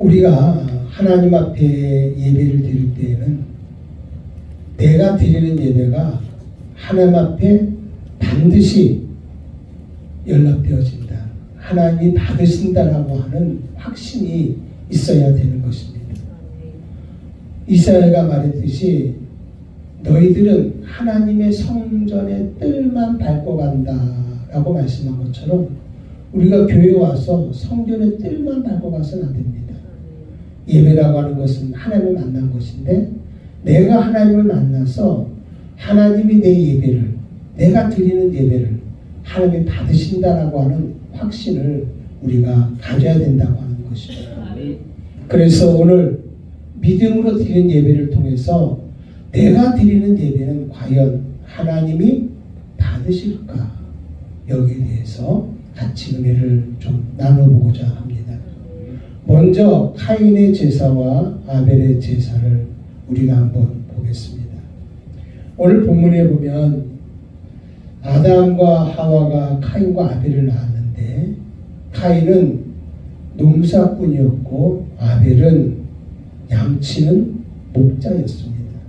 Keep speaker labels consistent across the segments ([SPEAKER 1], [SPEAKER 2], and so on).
[SPEAKER 1] 우리가 하나님 앞에 예배를 드릴 때에는 내가 드리는 예배가 하나님 앞에 반드시 연락되어진다. 하나님이 받으신다라고 하는 확신이 있어야 되는 것입니다. 이사야가 말했듯이 너희들은 하나님의 성전의 뜰만 밟고 간다라고 말씀한 것처럼 우리가 교회 와서 성전의 뜰만 밟고 가서는 안 됩니다. 예배라고 하는 것은 하나님을 만난 것인데 내가 하나님을 만나서 하나님이 내 예배를 내가 드리는 예배를 하나님이 받으신다라고 하는 확신을 우리가 가져야 된다고 하는 것입니다. 그래서 오늘 믿음으로 드리는 예배를 통해서 내가 드리는 예배는 과연 하나님이 받으실까 여기에 대해서 같이 은혜를 좀 나눠보고자 합니다. 먼저 카인의 제사와 아벨의 제사를 우리가 한번 보겠습니다. 오늘 본문에 보면 아담과 하와가 카인과 아벨을 낳았는데 카인은 농사꾼이었고 아벨은 양치는 목자였습니다.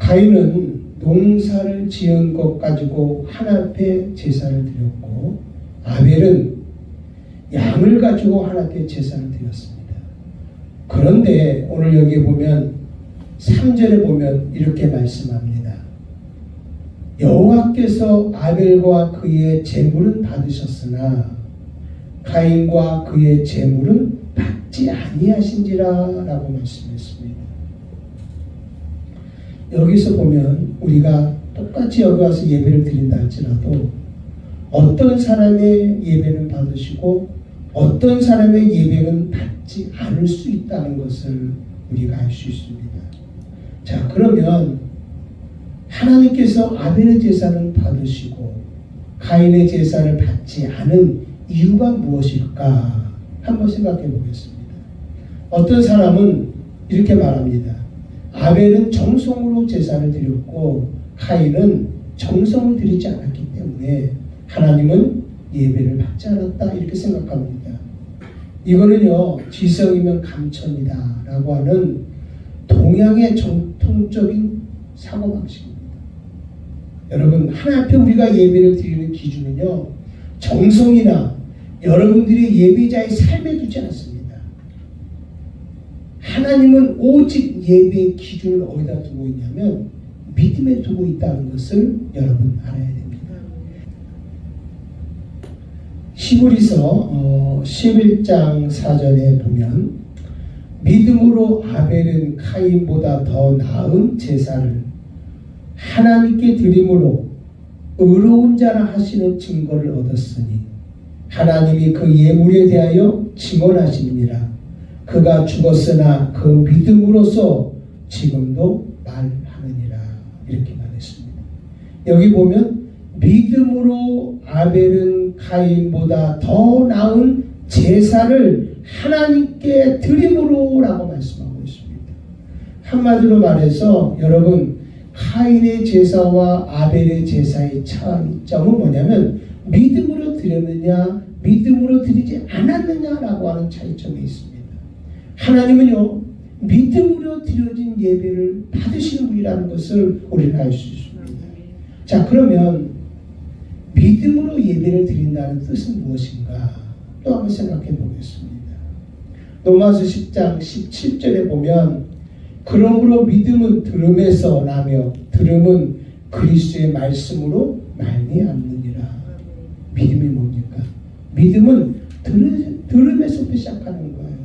[SPEAKER 1] 가인은 농사를 지은 것 가지고 하나님께 제사를 드렸고 아벨은 양을 가지고 하나님께 제사를 드렸습니다. 그런데 오늘 여기 보면 3절에 보면 이렇게 말씀합니다. 여호와께서 아벨과 그의 제물은 받으셨으나 가인과 그의 제물은 받지 아니하신지라라고 말씀했습니다. 여기서 보면 우리가 똑같이 여기 와서 예배를 드린다 할지라도 어떤 사람의 예배는 받으시고 어떤 사람의 예배는 받지 않을 수 있다는 것을 우리가 알 수 있습니다. 자, 그러면 하나님께서 아벨의 제사는 받으시고 가인의 제사를 받지 않은 이유가 무엇일까? 한번 생각해 보겠습니다. 어떤 사람은 이렇게 말합니다. 아벨은 정성으로 제사를 드렸고 카인은 정성을 드리지 않았기 때문에 하나님은 예배를 받지 않았다 이렇게 생각합니다. 이거는요 지성이면 감천이다라고 하는 동양의 정통적인 사고 방식입니다. 여러분 하나 앞에 우리가 예배를 드리는 기준은요 정성이나 여러분들이 예배자의 삶에 두지 않습니다. 하나님은 오직 예배의 기준을 어디다 두고 있냐면 믿음에 두고 있다는 것을 여러분 알아야 됩니다. 시브리서 어, 11장 4절에 보면 믿음으로 아벨은 카인보다 더 나은 제사를 하나님께 드림으로 의로운 자라 하시는 증거를 얻었으니 하나님이 그 예물에 대하여 증언하시니라 그가 죽었으나 그 믿음으로서 지금도 말하느니라 이렇게 말했습니다. 여기 보면 믿음으로 아벨은 카인보다 더 나은 제사를 하나님께 드림으로라고 말씀하고 있습니다. 한마디로 말해서 여러분 카인의 제사와 아벨의 제사의 차이점은 뭐냐면 믿음으로 드렸느냐 믿음으로 드리지 않았느냐라고 하는 차이점이 있습니다. 하나님은요 믿음으로 드려진 예배를 받으시는 분이라는 것을 우리는 알 수 있습니다. 자 그러면 믿음으로 예배를 드린다는 뜻은 무엇인가 또 한번 생각해 보겠습니다. 로마서 10장 17절에 보면 그러므로 믿음은 들음에서 나며 들음은 그리스도의 말씀으로 말미암느니라. 믿음이 뭡니까? 믿음은 들, 들음에서부터 시작하는 거예요.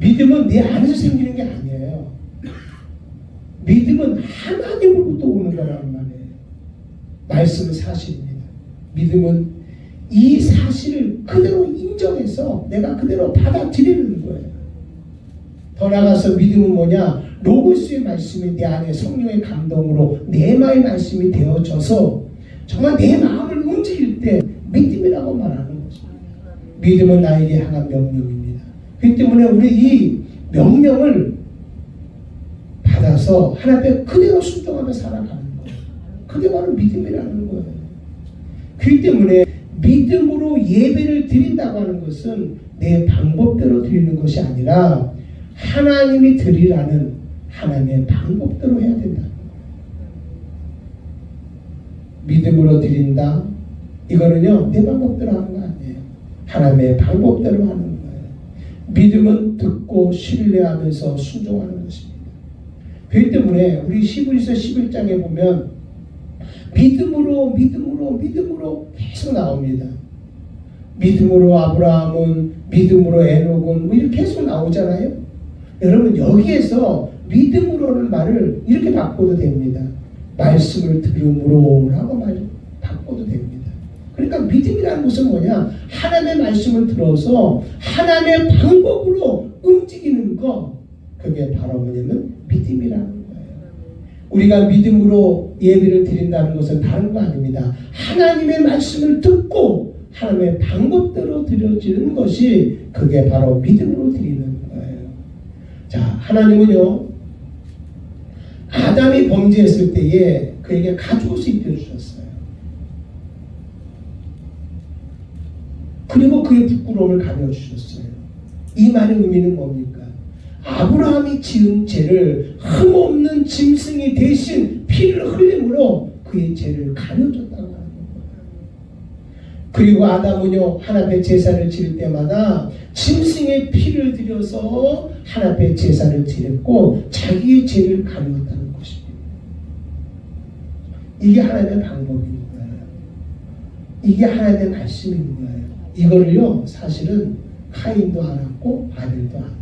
[SPEAKER 1] 믿음은 내 안에서 생기는 게 아니에요. 믿음은 하나님으로부터 오는 거라는 말이에요. 말씀은 사실입니다. 믿음은 이 사실을 그대로 인정해서 내가 그대로 받아들이는 거예요. 더 나아가서 믿음은 뭐냐? 로고스의 말씀이 내 안에 성령의 감동으로 내 마음의 말씀이 되어져서 정말 내 마음을 움직일 때 믿음이라고 말하는 거죠. 믿음은 나에게 향한 명령입니다. 그 때문에 우리 이 명령을 받아서 하나님 그대로 순종하며 살아가는 거예요. 그게 바로 믿음이라는 거예요. 그렇기 때문에 믿음으로 예배를 드린다고 하는 것은 내 방법대로 드리는 것이 아니라 하나님이 드리라는 하나님의 방법대로 해야 된다. 믿음으로 드린다. 이거는요 내 방법대로 하는 거 아니에요. 하나님의 방법대로 하는 거예요. 믿음은 듣고 신뢰하면서 순종하는 것입니다. 그렇기 때문에 우리 시브리서 11장에 보면 믿음으로 믿음으로 믿음으로 계속 나옵니다. 믿음으로 아브라함은 믿음으로 에녹은 뭐 이렇게 계속 나오잖아요. 여러분 여기에서 믿음으로는 말을 이렇게 바꿔도 됩니다. 말씀을 들음으로라고 말 바꿔도 됩니다. 그러니까 믿음이라는 것은 뭐냐? 하나님의 말씀을 들어서 하나님의 방법으로 움직이는 거 그게 바로 뭐냐면 믿음이라는. 우리가 믿음으로 예배를 드린다는 것은 다른 거 아닙니다. 하나님의 말씀을 듣고 하나님의 방법대로 드려지는 것이 그게 바로 믿음으로 드리는 거예요. 자, 하나님은요, 아담이 범죄했을 때에 그에게 가죽옷을 입혀주셨어요. 그리고 그의 부끄러움을 가려주셨어요. 이 말의 의미는 뭡니까? 아브라함이 지은 죄를 흠없는 짐승이 대신 피를 흘림으로 그의 죄를 가려줬다고 하는. 그리고 아담은요 하나님의 제사를 지을 때마다 짐승의 피를 들여서 하나님의 제사를 지냈고 자기의 죄를 가려웠다는 것입니다. 이게 하나님의 거예요. 이게 하나님의 말씀인 거예요. 이거를요 사실은 카인도 알았고 아는 거예요.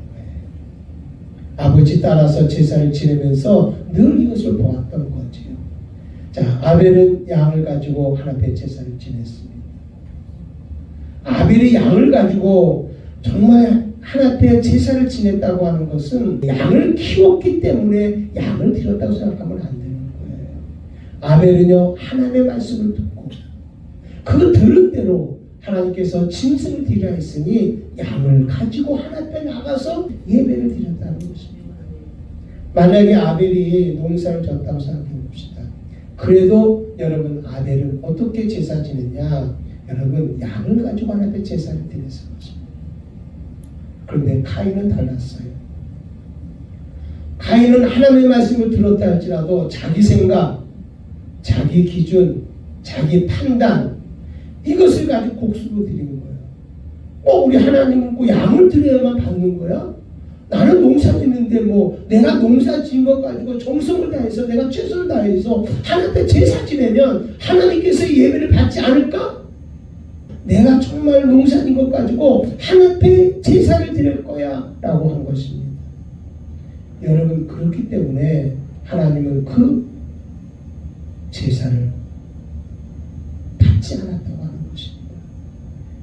[SPEAKER 1] 아버지 따라서 제사를 지내면서 늘 이것을 보았던 거지요. 자 아벨은 양을 가지고 하나님의 제사를 지냈습니다. 아벨이 양을 가지고 정말 하나님의 제사를 지냈다고 하는 것은 양을 키웠기 때문에 양을 드렸다고 생각하면 안 되는 거예요. 아벨은요 하나님의 말씀을 듣고 그 들은 대로 하나님께서 짐승을 드리라 했으니 양을 가지고 하나님께 나가서 예배를 드렸다는 것입니다. 만약에 아벨이 농사를 졌다고 생각해 봅시다. 그래도 여러분 아벨은 어떻게 제사 지냈냐? 여러분 양을 가지고 하나님께 제사를 드렸을 것입니다. 그런데 카인은 달랐어요. 카인은 하나님의 말씀을 들었다 할지라도 자기 생각, 자기 기준, 자기 판단 이것을 가지고 곡수로 드리는 거예요. 어, 우리 하나님은 뭐 양을 드려야만 받는 거야? 나는 농사 짓는데 뭐 내가 농사 지은 것 가지고 정성을 다해서 내가 최선을 다해서 하나님께 제사 지내면 하나님께서 예배를 받지 않을까? 내가 정말 농사 지은 것 가지고 하나님께 제사를 드릴 거야 라고 한 것입니다. 여러분 그렇기 때문에 하나님은 그 제사를 받지 것입니다.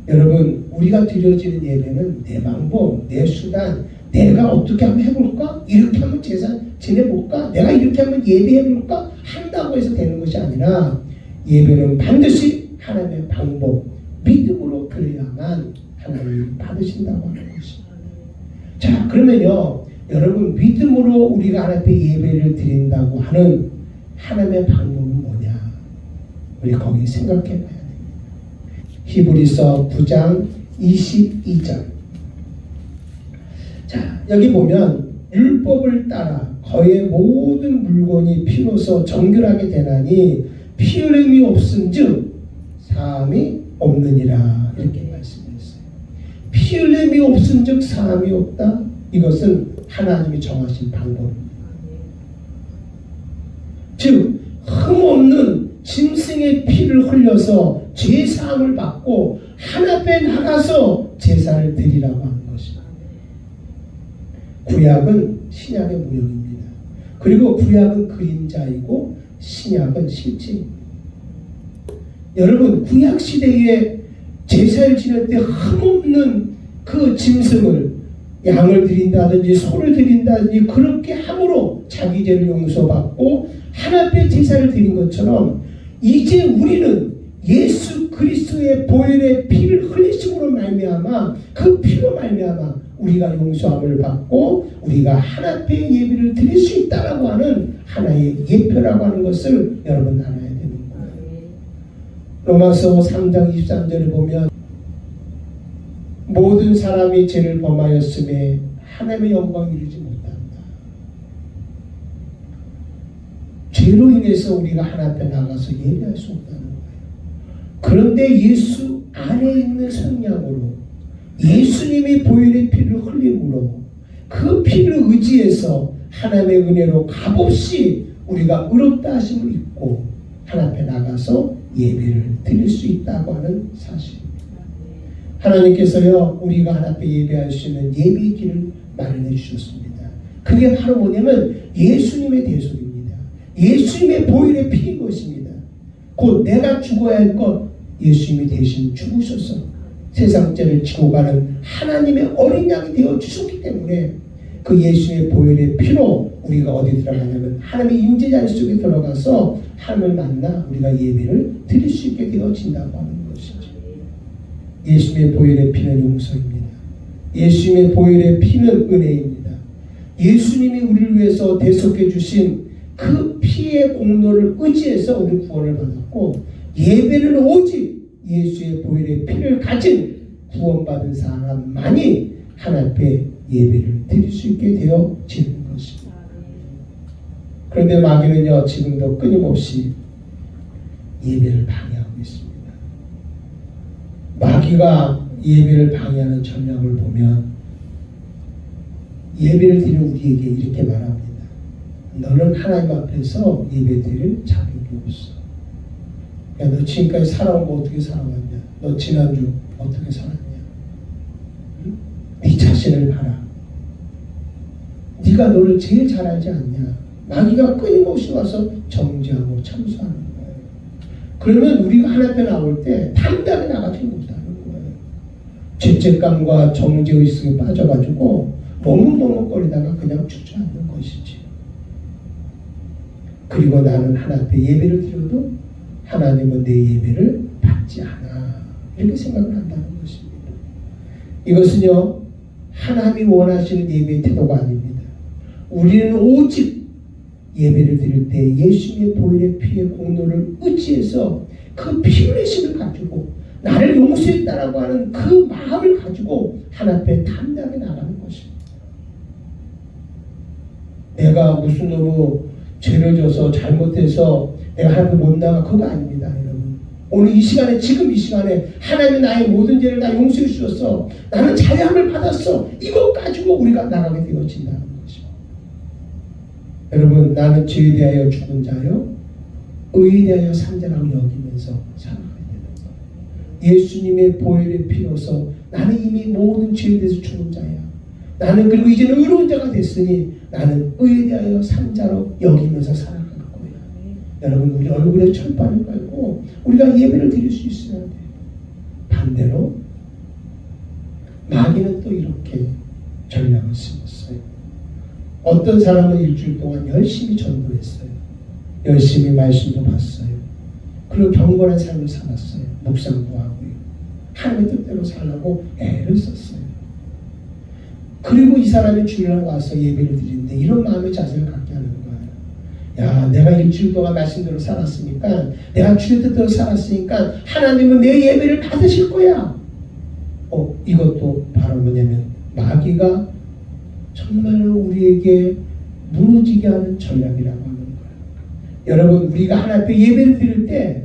[SPEAKER 1] 여러분 우리가 드려지는 예배는 내 방법, 내 수단, 내가 어떻게 하면 해볼까? 이렇게 하면 제사 지내볼까? 내가 이렇게 하면 예배해볼까? 한다고 해서 되는 것이 아니라 예배는 반드시 하나님의 방법, 믿음으로 그래야만 하나님 받으신다고 하는 것입니다. 자 그러면요 여러분 믿음으로 우리가 하나님 앞에 예배를 드린다고 하는 하나님의 방법은 뭐냐? 우리 거기 생각해 봐야 됩니다. 히브리서 9장 22절. 자, 여기 보면 율법을 따라 거의 모든 물건이 피로서 정결하게 되나니 피 흘림이 없은즉 사함이 없느니라 이렇게 말씀했어요. 피 흘림이 없은즉 사함이 없다. 이것은 하나님이 정하신 방법입니다. 즉 흠 없는 짐승의 피를 흘려서 죄 사함을 받고 하나님에 나가서 제사를 드리라고 하는 것입니다. 구약은 신약의 모형입니다. 그리고 구약은 그림자이고 신약은 실제입니다. 여러분 구약 시대에 제사를 지낼 때 흠없는 그 짐승을 양을 드린다든지 소를 드린다든지 그렇게 함으로 자기 죄를 용서받고 하나님의 제사를 드린 것처럼 이제 우리는 예수 그리스도의 보혈의 피를 흘리심으로 말미암아 그 피로 말미암아 우리가 용서함을 받고 우리가 하나님의 예배를 드릴 수 있다라고 하는 하나의 예표라고 하는 것을 여러분 알아야 되는 거예요. 로마서 3장 23절을 보면 모든 사람이 죄를 범하였음에 하나님의 영광 이루지 못한다. 죄로 인해서 우리가 하나님 앞에 나가서 예배할 수 없다는 거예요. 그런데 예수 안에 있는 성령으로 예수님이 보혈의 피를 흘림으로 그 피를 의지해서 하나님의 은혜로 값없이 우리가 의롭다 하심을 입고 하나님 앞에 나가서 예배를 드릴 수 있다고 하는 사실입니다. 하나님께서요 우리가 하나님 앞에 예배할 수 있는 예배의 길을 마련해 주셨습니다. 그게 바로 뭐냐면 예수님의 대속입니다. 예수님의 보혈의 피인 것입니다. 곧 내가 죽어야 할 것 예수님이 대신 죽으셔서 세상 죄를 지고 가는 하나님의 어린 양이 되어 주셨기 때문에 그 예수의 보혈의 피로 우리가 어디 들어가냐면 하나님의 임재 자리 속에 들어가서 하나님을 만나 우리가 예배를 드릴 수 있게 되어진다고 하는 것이죠. 예수님의 보혈의 피는 용서입니다. 예수님의 보혈의 피는 은혜입니다. 예수님이 우리를 위해서 대속해 주신 그 피의 공로를 의지해서 우리 구원을 받았고 예배는 오직 예수의 보혈의 피를 가진 구원받은 사람만이 하나님 앞에 예배를 드릴 수 있게 되어지는 것입니다. 그런데 마귀는요 지금도 끊임없이 예배를 방해하고 있습니다. 마귀가 예배를 방해하는 전략을 보면 예배를 드리는 우리에게 이렇게 말합니다. 너는 하나님 앞에서 예배 드릴 자격이 없어. 야, 너 지금까지 살아온 거 어떻게 살아왔냐? 너 지난주 어떻게 살았냐? 응? 네 자신을 봐라. 네가 너를 제일 잘 알지 않냐? 마귀가 끊임없이 와서 정죄하고 참수하는 거예요. 그러면 우리가 하나님 앞에 나올 때 당당히 나가지 못하는 거예요. 죄책감과 정죄의식에 빠져가지고 머뭇머뭇거리다가 그냥 주저앉는 것이지. 그리고 나는 하나님 앞에 예배를 드려도 하나님은 내 예배를 받지 않아. 이렇게 생각을 한다는 것입니다. 이것은요, 하나님이 원하시는 예배의 태도가 아닙니다. 우리는 오직 예배를 드릴 때 예수님의 보혈의 피의 공로를 의지해서 그 피 흘리심을 가지고 나를 용서했다라고 하는 그 마음을 가지고 하나님 앞에 담대하게 나가는 것입니다. 내가 무슨 놈의 죄를 져서 잘못해서 내가 하나님 못 나가 그거 아닙니다 여러분. 오늘 이 시간에 지금 이 시간에 하나님이 나의 모든 죄를 다 용서해 주셨어 나는 자유함을 받았어. 이거 가지고 우리가 나가게 되어진다는 거죠 여러분 나는 죄에 대하여 죽은 자요 의에 대하여 산 자라고 여기면서 살아가야 되는 거예요 예수님의 보혈의 피로서 나는 이미 모든 죄에 대해서 죽은 자야 나는 그리고 이제는 의로운 자가 됐으니 나는 의에 대하여 산 자로 여기면서 살아갈 거예요. 여러분 우리 얼굴에 철판을 깔고 우리가 예배를 드릴 수 있어야 돼요. 반대로 마귀는 또 이렇게 전략을 쓰었어요. 어떤 사람은 일주일 동안 열심히 전도했어요. 열심히 말씀도 봤어요. 그리고 경건한 삶을 살았어요. 묵상도 하고요. 하나님의 뜻대로 살라고 애를 썼어요. 그리고 이 사람이 주일날 와서 예배를 드리는데 이런 마음의 자세를 갖게 하는 거예요. 야, 내가 일주일 동안 말씀대로 살았으니까, 내가 주의 뜻대로 살았으니까, 하나님은 내 예배를 받으실 거야. 어, 이것도 바로 뭐냐면, 마귀가 정말로 우리에게 무너지게 하는 전략이라고 하는 거예요. 여러분, 우리가 하나님 앞에 예배를 드릴 때,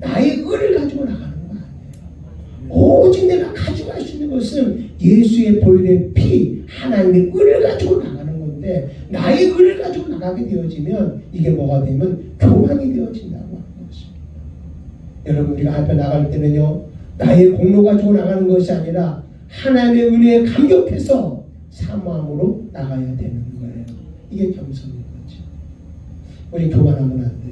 [SPEAKER 1] 나의 의를 가지고 나가는 거 아니에요. 오직 내가 가져갈 수 있는 것은 예수의 보혈의 피, 하나님의 의를 가지고 나가는 건데 나의 의를 가지고 나가게 되어지면 이게 뭐가 되면 교만이 되어진다고 하는 것입니다. 여러분 우리가 앞에 나갈 때는요 나의 공로 가지고 나가는 것이 아니라 하나님의 은혜에 감격해서 사모함으로 나가야 되는 거예요. 이게 겸손인 거죠. 우리 교만하면 안 돼요.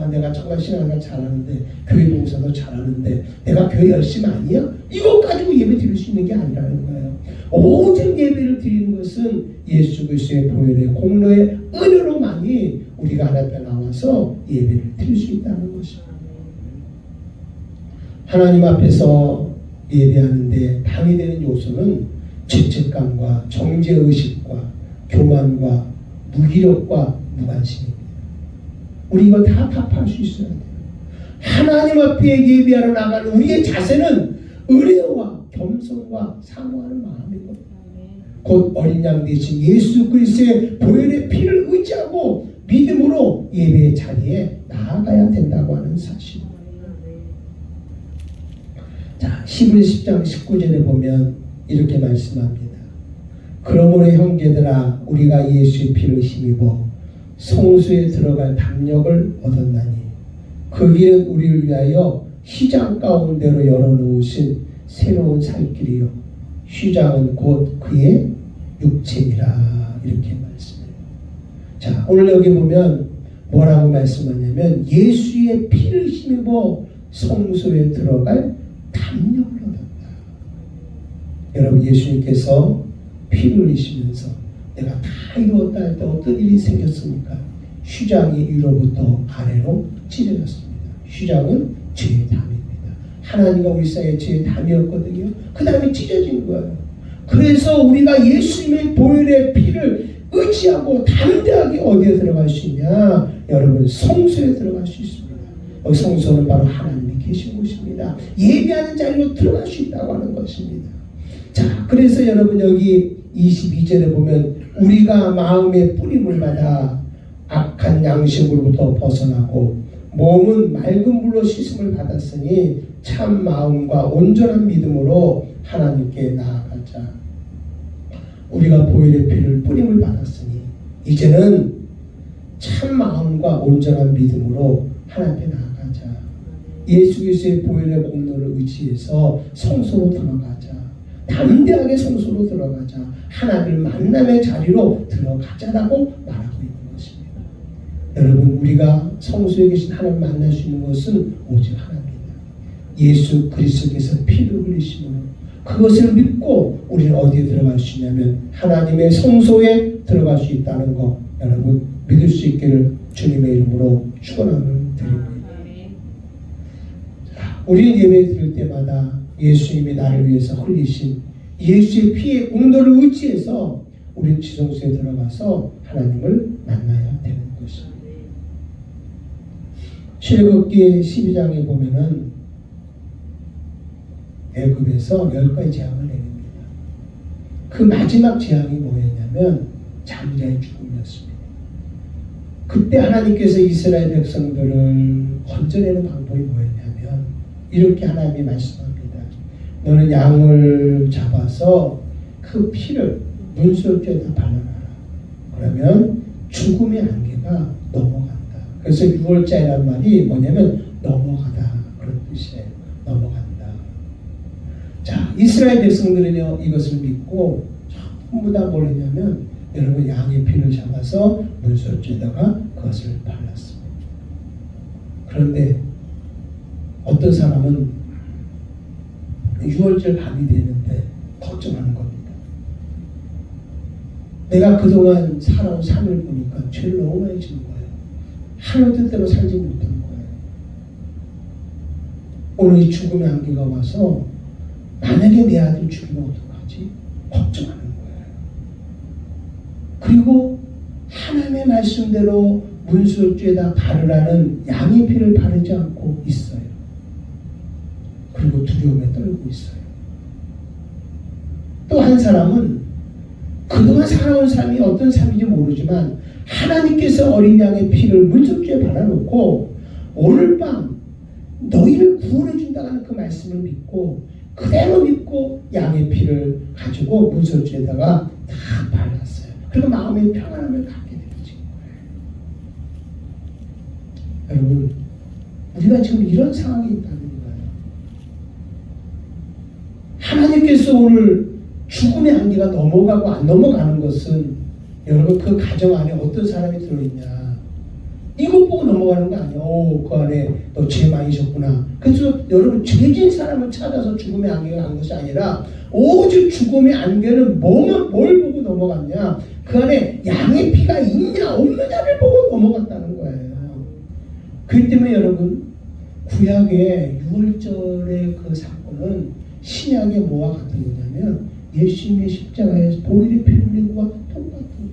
[SPEAKER 1] 아, 내가 정말 신앙을 잘하는데 교회 봉사도 잘하는데 내가 교회 열심히 아니야? 이것 가지고 예배 드릴 수 있는 게 아니라는 거예요. 오직 예배를 드리는 것은 예수 그리스도의 보혈의 공로의 은혜로만이 우리가 하나님 앞에 나와서 예배를 드릴 수 있다는 것입니다. 하나님 앞에서 예배하는데 방해되는 요소는 죄책감과 정죄의식과 교만과 무기력과 무관심입니다. 우리 이걸 다 타파할 수 있어야 돼요. 하나님 앞에 예배하러 나가는 우리의 자세는 은혜와 겸손과 사모하는 마음이거든요. 곧 어린 양 대신 예수 그리스도의 보혈의 피를 의지하고 믿음으로 예배의 자리에 나아가야 된다고 하는 사실. 자, 11, 10장 19절에 보면 이렇게 말씀합니다. 그러므로 형제들아 우리가 예수의 피를 힘입어 성수에 들어갈 담력을 얻었나니 그 길은 우리를 위하여 휘장 가운데로 열어놓으신 새로운 살 길이요 휘장은 곧 그의 육체니라 이렇게 말씀해요. 자 오늘 여기 보면 뭐라고 말씀하냐면 예수의 피를 힘입어 성소에 들어갈 담력을 얻었다. 여러분 예수님께서 피를 흘리시면서 내가 다 이루었다 할 때 어떤 일이 생겼습니까? 휘장이 위로부터 아래로 찢어졌습니다. 휘장은 죄의 담입니다. 하나님과 우리 사이에 죄의 담이었거든요. 그 다음에 찢어진 거예요. 그래서 우리가 예수님의 보혈의 피를 의지하고 담대하게 어디에 들어갈 수 있냐? 여러분 성소에 들어갈 수 있습니다. 여기 성소는 바로 하나님이 계신 곳입니다. 예배하는 자리로 들어갈 수 있다고 하는 것입니다. 자, 그래서 여러분 여기 22절에 보면 우리가 마음의 뿌림을 받아 악한 양식으로부터 벗어나고 몸은 맑은 물로 씻음을 받았으니 참 마음과 온전한 믿음으로 하나님께 나아가자. 우리가 보혈의 피를 뿌림을 받았으니 이제는 참 마음과 온전한 믿음으로 하나님께 나아가자. 예수 그리스도의 보혈의 공로를 의지해서 성소로 들어가자. 담대하게 성소로 들어가자. 하나님을 만남의 자리로 들어가자라고 말하고 있는 것입니다. 여러분 우리가 성소에 계신 하나님 만날 수 있는 것은 오직 하나님입니다. 예수 그리스도께서 피를 흘리시면 그것을 믿고 우리는 어디에 들어갈 수 있냐면 하나님의 성소에 들어갈 수 있다는 거 여러분 믿을 수 있기를 주님의 이름으로 축원함을 드립니다. 우리는 예배 드릴 때마다 예수님이 나를 위해서 흘리신 예수의 피의 공로를 의지해서 우리는 지성소에 들어가서 하나님을 만나야 되는 것입니다. 출애굽기 12장에 보면은 애굽에서 열 가지 재앙을 내립니다. 그 마지막 재앙이 뭐였냐면 잠자의 죽음이었습니다. 그때 하나님께서 이스라엘 백성들을 건져내는 방법이 뭐였냐면 이렇게 하나님이 말씀합니다. 너는 양을 잡아서 그 피를 문설주에다 발라놔라. 그러면 죽음의 안개가 넘어간다. 그래서 6월자이란 말이 뭐냐면 넘어가다 그런 뜻이에요. 넘어간다. 자, 이스라엘 백성들은요 이것을 믿고 전부 다 뭐랬냐면 여러분 양의 피를 잡아서 문설주에다가 그것을 발랐습니다. 그런데 어떤 사람은 6월절 밤이 되는데 걱정하는 겁니다. 내가 그동안 살아온 삶을 보니까 죄를 너무 많이 지은 거예요. 하나님 뜻대로 살지 못한 거예요. 오늘 이 죽음의 안개가 와서 만약에 내 아들 죽이면 어떡하지? 걱정하는 거예요. 그리고 하나님의 말씀대로 문술주에다 바르라는 양의 피를 바르지 않고 있어요. 그리고 두려움에 떨고 있어요. 또 한 사람은 그동안 살아온 삶이 어떤 삶인지 모르지만 하나님께서 어린 양의 피를 문석주에 발라놓고 오늘 밤 너희를 구원해 준다는 그 말씀을 믿고 그대로 믿고 양의 피를 가지고 문석주에다가 다 발랐어요. 그리고 마음의 평안함을 갖게 되어진 거예요. 여러분 우리가 지금 이런 상황이 있다는 거예요. 하나님께서 오늘 죽음의 한계가 넘어가고 안 넘어가는 것은 여러분 그 가정 안에 어떤 사람이 들어있냐 이것 보고 넘어가는 거 아니에요. 오, 그 안에 너 죄 많이 졌구나. 그래서 여러분 죄진 사람을 찾아서 죽음의 안개가 간 것이 아니라 오직 죽음의 안개는 뭐만 뭘 보고 넘어갔냐 그 안에 양의 피가 있냐 없느냐를 보고 넘어갔다는 거예요. 그렇기 때문에 여러분 구약의 6월절의 그 사건은 신약의 뭐와 같은 거냐면 예수님의 십자가에서 보일의 피 흘린 것과 똑같은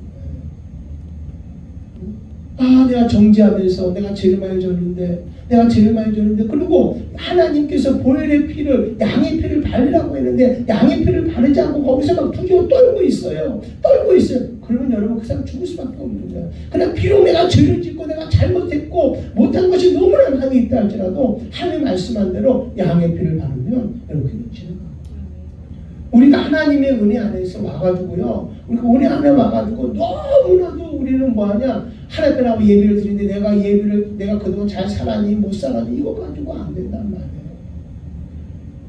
[SPEAKER 1] 거예요. 아 내가 정지하면서 내가 제일 많이 졌는데 내가 제일 많이 졌는데 그리고 하나님께서 보혈의 피를 양의 피를 바르라고 했는데 양의 피를 바르지 않고 거기서 막 두려워 떨고 있어요. 떨고 있어요. 그러면 여러분 그 사람 죽을 수밖에 없는 거예요. 그냥 비록 내가 죄를 짓고 내가 잘못했고 못한 것이 너무나 많이 있다 할지라도 하나님 말씀한 대로 양의 피를 바르면 여러분 그냥 지나가. 우리가 하나님의 은혜 안에서 와가지고요. 우리가 은혜 안에 와가지고 너무나도 우리는 뭐하냐. 하나님 앞에 예배를 드리는데 내가 예배를 내가 그동안 잘 살았니 못 살았니 이거 가지고 안 된단 말이에요.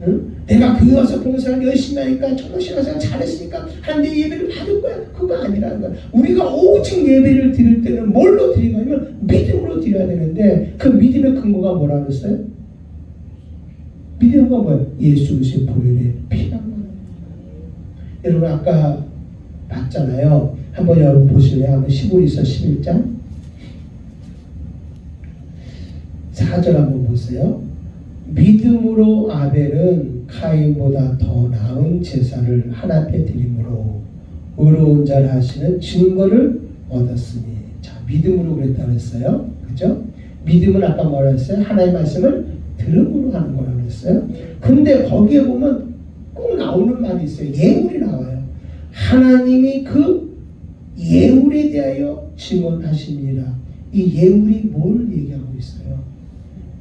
[SPEAKER 1] 응? 내가 교회 와서 봉사를 열심히 하니까 천도신앙생활 잘했으니까 하나님 예배를 받을 거야. 그거 아니라는 거야. 우리가 오직 예배를 드릴 때는 뭘로 드리냐면 믿음으로 드려야 되는데 그 믿음의 근거가 뭐라 그랬어요? 믿음과 뭐예요? 예수 그리스도의 보혈의 말이에요. 여러분 아까 봤잖아요. 한번 여러분 보실래요? 한번 15리서 11장 4절 한번 보세요. 믿음으로 아벨은 카인보다 더 나은 제사를 하나님께 드림으로 의로운 자를 하시는 증거를 얻었으니 자 믿음으로 그랬다 그랬어요. 그죠? 믿음은 아까 뭐라 했어요? 하나님의 말씀을 들음으로 하는 거라고 그랬어요. 근데 거기에 보면 꼭 나오는 말이 있어요. 예물이 나와요. 하나님이 그 예물에 대하여 증언하십니다. 이 예물이 뭘 얘기하고 있어요?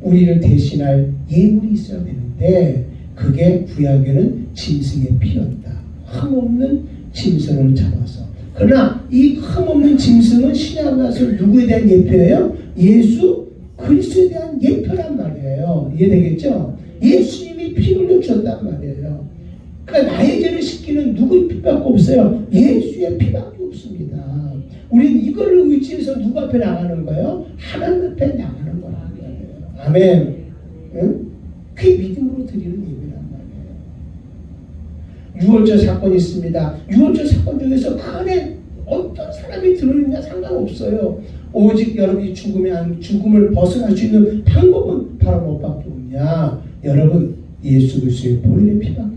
[SPEAKER 1] 우리를 대신할 예물이 있어야 되는데 그게 구약에는 짐승의 피였다. 흠없는 짐승을 잡아서. 그러나 이 흠없는 짐승은 신약에 와서 누구에 대한 예표예요? 예수 그리스도에 대한 예표란 말이에요. 이해되겠죠? 예수님이 피 흘려 주셨단 말이에요. 그러니까 나의 죄를 씻기는 누구의 피밖에 없어요. 예수의 피밖에 없습니다. 우리는 이걸 의지해서 누구 앞에 나가는 거예요? 하나님 앞에 나가는 말이에요. 아멘. 응? 그게 믿음으로 드리는 예배란 말이에요. 유월절 사건이 있습니다. 유월절 사건 중에서 그 안에 어떤 사람이 들어있냐 상관없어요. 오직 여러분이 죽음에 안 죽음을 벗어날 수 있는 방법은 바로 뭐밖에 없냐? 여러분 예수 그리스도의 보혈의 피밖에.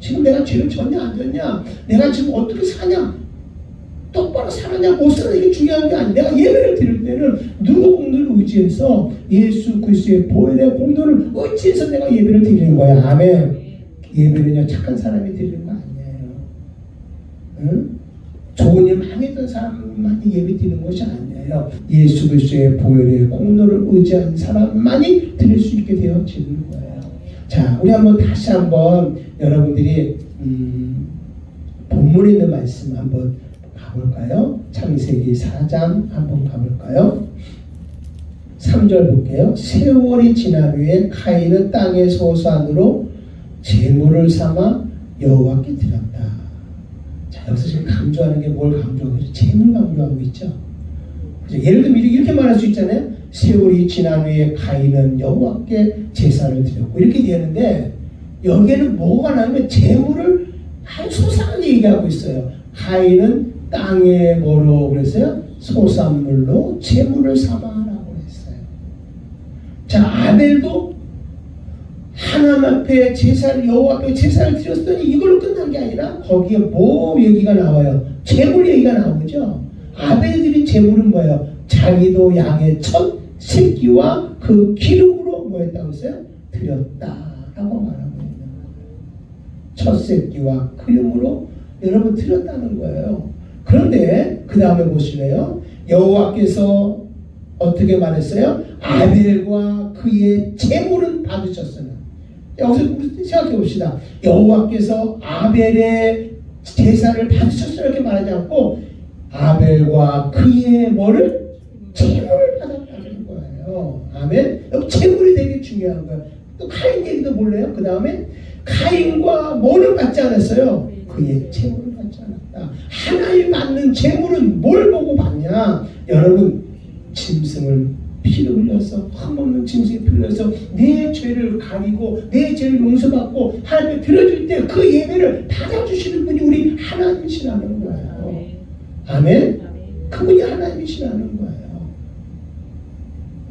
[SPEAKER 1] 지금 내가 죄를 졌냐 안 졌냐? 내가 지금 어떻게 사냐? 똑바로 살았냐 못 살았냐 이게 중요한 게 아니야. 내가 예배를 드릴 때는 누구 공로를 의지해서 예수 그리스도의 보혈의 공로를 의지해서 내가 예배를 드리는 거야. 아멘. 예배는요 착한 사람이 드리는 거 아니에요. 응? 좋은 일 많이 했던 사람만이 예배 드리는 것이 아니에요. 예수 그리스도의 보혈의 공로를 의지한 사람만이 드릴 수 있게 되어지는 거예요. 자, 우리 한번 다시 한번 여러분들이 음, 본문에 있는 말씀 한번 가볼까요? 창세기 4장 한번 가볼까요? 3절 볼게요. 세월이 지난 후에 카인은 땅의 소산으로 재물을 삼아 여호와께 드렸다. 자, 여기서 지금 강조하는 게 뭘 강조하고 있죠? 재물 강조하고 있죠. 예를 들면 이렇게 말할 수 있잖아요. 세월이 지난 후에 가인은 여호와께 제사를 드렸고 이렇게 되는데 여기에는 뭐가 나오면 재물을 한 소산을 얘기하고 있어요. 가인은 땅에 뭐로 그랬어요? 소산물로 재물을 삼아라고 했어요. 자 아벨도 하나님 앞에 제사를 여호와 앞에 제사를 드렸더니 이걸로 끝난 게 아니라 거기에 뭐 얘기가 나와요? 재물 얘기가 나오죠. 아벨이 드린 재물은 뭐예요? 자기도 양의 첫 새끼와 그 기름으로 뭐했다고 했어요? 드렸다라고 말하고 있는 거예요. 첫 새끼와 기름으로 여러분 드렸다는 거예요. 그런데 그 다음에 보실래요? 여호와께서 어떻게 말했어요? 아벨과 그의 재물은 받으셨으나 여기서 생각해 봅시다. 여호와께서 아벨의 제사를 받으셨으나 이렇게 말하지 않고 아벨과 그의 뭐를 재물을 거예요. 아멘. 재물이 되게 중요한 거예요. 또 카인 얘기도 볼래요? 그 다음에 카인과 뭐를 받지 않았어요? 그의 재물을 받지 않았다. 하나님 받는 재물은 뭘 보고 받냐? 여러분 짐승을 피를 흘려서 흠없는 피를 흘려서 내 죄를 가리고 내 죄를 용서받고 하나님께 들어줄 때 그 예배를 받아주시는 분이 우리 하나님이시라는 거예요. 아멘. 그분이 하나님이시라는 거예요.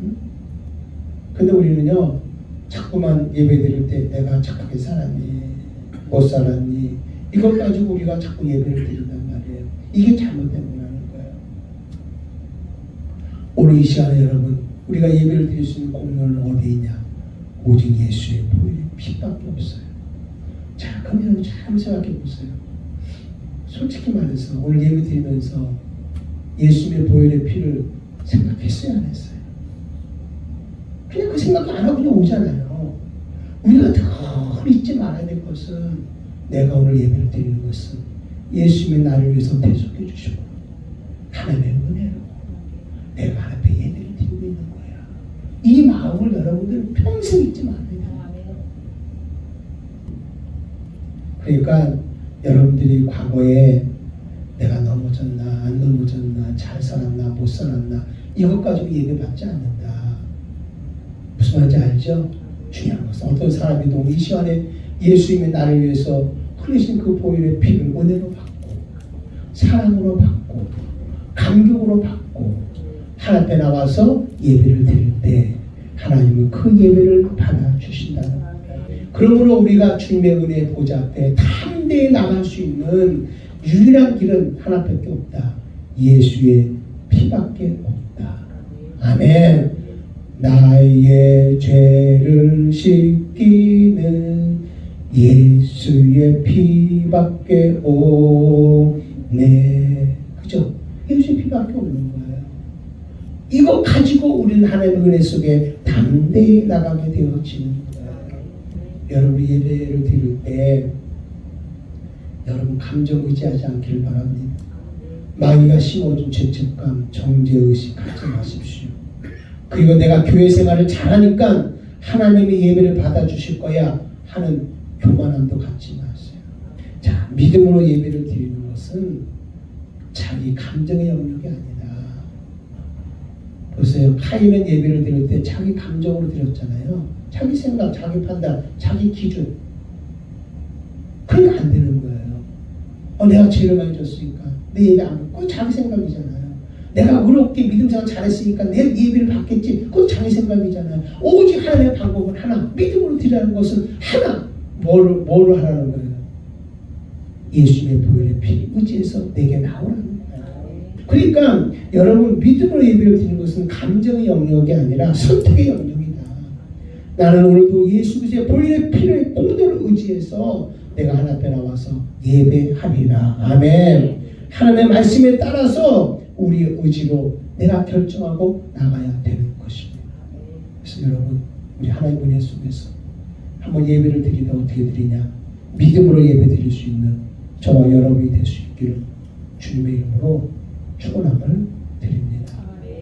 [SPEAKER 1] 응? 근데 우리는요 자꾸만 예배 드릴 때 내가 착하게 살았니 못 살았니 이것 가지고 우리가 자꾸 예배를 드린단 말이에요. 이게 잘못된 거라는 거예요. 오늘 이 시간에 여러분 우리가 예배를 드릴 수 있는 공로는 어디에 있냐? 오직 예수의 보혈의 피밖에 없어요. 자, 여러분 잘 생각해 보세요. 솔직히 말해서 오늘 예배 드리면서 예수님의 보혈의 피를 생각했어요, 안 했어요? 그냥 그 생각 안 하고 그냥 오잖아요. 우리가 늘 잊지 말아야 될 것은 내가 오늘 예배를 드리는 것은 예수님의 나를 위해서 대속해 주시고 하나님의 은혜로 내가 앞에 예배를 드리고 있는 거야. 이 마음을 여러분들 평생 잊지 말아야 돼요. 그러니까 여러분들이 과거에 내가 넘어졌나 안 넘어졌나 잘 살았나 못 살았나 이것 가지고 예배 받지 않는다. 무슨 말인지 알죠? 중요한 것은 어떤 사람이도 이 시간에 예수님의 나를 위해서 흘리신 그 보혈의 피를 은혜로 받고 사랑으로 받고 감격으로 받고 하나님 앞에 나와서 예배를 드릴 때 하나님은 그 예배를 받아주신다는 거예요. 그러므로 우리가 주님의 은혜 보좌 앞에 담대히 나갈 수 있는 유일한 길은 하나밖에 없다. 예수의 피밖에 없다. 아멘. 나의 죄를 씻기는 예수의 피밖에 없네. 그죠? 예수의 피밖에 없는 거예요. 이거 가지고 우리는 하나님의 은혜 속에 담대히 나가게 되어지는 거예요. 여러분 예배를 드릴 때 여러분 감정 의지하지 않기를 바랍니다. 마귀가 심어준 죄책감, 정죄의식 갖지 마십시오. 그리고 내가 교회 생활을 잘하니까 하나님의 예배를 받아주실 거야 하는 교만함도 갖지 마세요. 자, 믿음으로 예배를 드리는 것은 자기 감정의 영역이 아니다. 보세요. 카인은 예배를 드릴 때 자기 감정으로 드렸잖아요. 자기 생각, 자기 판단, 자기 기준. 그러니까 안 되는 거예요. 어, 내가 죄를 많이 졌으니까 내 예배 안 받고 자기 생각이잖아요. 내가 어렵게 믿음 생활 잘했으니까 내 예배를 받겠지. 그건 자기 생각이잖아요. 오직 하나님의 방법은 하나. 믿음으로 드리라는 것은 하나. 뭐를, 뭐를 하라는 거예요? 예수님의 보혈의 피 의지해서 내게 나오라는 거예요. 그러니까 여러분 믿음으로 예배를 드리는 것은 감정의 영역이 아니라 선택의 영역이다. 나는 오늘도 예수 그리스도의 보혈의 피를 공도를 의지해서 내가 하나님 앞에 나와서 예배하리라. 아멘. 하나님의 말씀에 따라서 우리의 의지로 내가 결정하고 나가야 되는 것입니다. 그래서 여러분 우리 하나님 은혜 속에서 한번 예배를 드리다 어떻게 드리냐 믿음으로 예배 드릴 수 있는 저와 여러분이 될 수 있기를 주님의 이름으로 축원함을